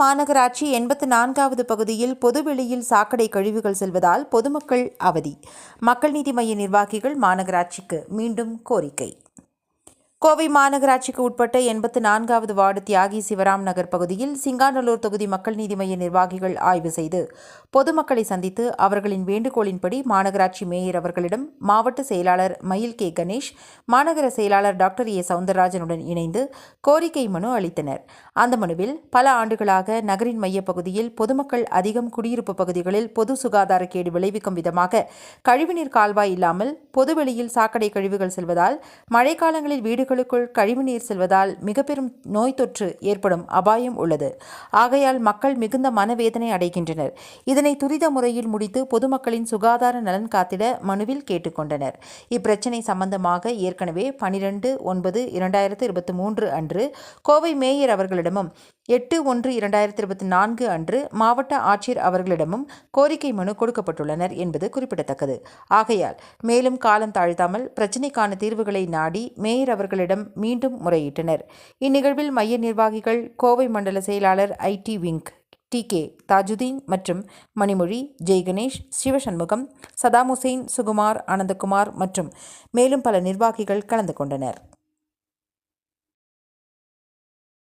மாநகராட்சி எண்பத்து நான்காவது பகுதியில் பொதுவெளியில் சாக்கடை கழிவுகள் செல்வதால் பொதுமக்கள் அவதி. மக்கள் நீதி மைய நிர்வாகிகள் மாநகராட்சிக்கு மீண்டும் கோரிக்கை. கோவை மாநகராட்சிக்கு உட்பட்ட எண்பத்து நான்காவது வார்டு தியாகி சிவராம் நகர் பகுதியில் சிங்காநல்லூர் தொகுதி மக்கள் நீதி மைய நிர்வாகிகள் ஆய்வு செய்து பொதுமக்களை சந்தித்து அவர்களின் வேண்டுகோளின்படி மாநகராட்சி மேயர் அவர்களிடம் மாவட்ட செயலாளர் மயில் கே கணேஷ் மாநகர செயலாளர் டாக்டர் ஏ சவுந்தரராஜனுடன் இணைந்து கோரிக்கை மனு அளித்தனர். அந்த மனுவில் பல ஆண்டுகளாக நகரின் மையப்பகுதியில் பொதுமக்கள் அதிகம் குடியிருப்பு பகுதிகளில் பொது சுகாதார கேடு விளைவிக்கும் விதமாக கழிவுநீர் கால்வாய் இல்லாமல் பொதுவெளியில் சாக்கடை கழிவுகள் செல்வதால் மழைக்காலங்களில் வீடுகளுக்குள் கழிவுநீர் செல்வதால் மிக பெரும் நோய் தொற்று ஏற்படும் அபாயம் உள்ளது. ஆகையால் மக்கள் மிகுந்த மனவேதனை அடைகின்றனர். இதனை துரித முறையில் முடித்து பொதுமக்களின் சுகாதார நலன் காத்திட மனுவில் கேட்டுக்கொண்டனர் இப்பிரச்சினை சம்பந்தமாக ஏற்கனவே பனிரெண்டு ஒன்பது இரண்டாயிரத்து இருபத்தி மூன்று அன்று கோவை மேயர் அவர்களிடமும் எட்டு ஒன்று இரண்டாயிரத்தி இருபத்தி நான்கு அன்று மாவட்ட ஆட்சியர் அவர்களிடமும் கோரிக்கை மனு கொடுக்கப்பட்டுள்ளனர் என்பது குறிப்பிடத்தக்கது. ஆகையால் மேலும் காலம் தாழ்த்தாமல் பிரச்சினைக்கான தீர்வுகளை நாடி மேயர் அவர்களிடம் மீண்டும் முறையிட்டனர். இந்நிகழ்வில் மைய நிர்வாகிகள் கோவை மண்டல செயலாளர் IT wing T K Thajudeen மற்றும் மணிமொழி ஜெய்கணேஷ் சிவசண்முகம் சதாம் சுகுமார் ஆனந்தகுமார் மற்றும் மேலும் பல நிர்வாகிகள் கலந்து கொண்டனர்.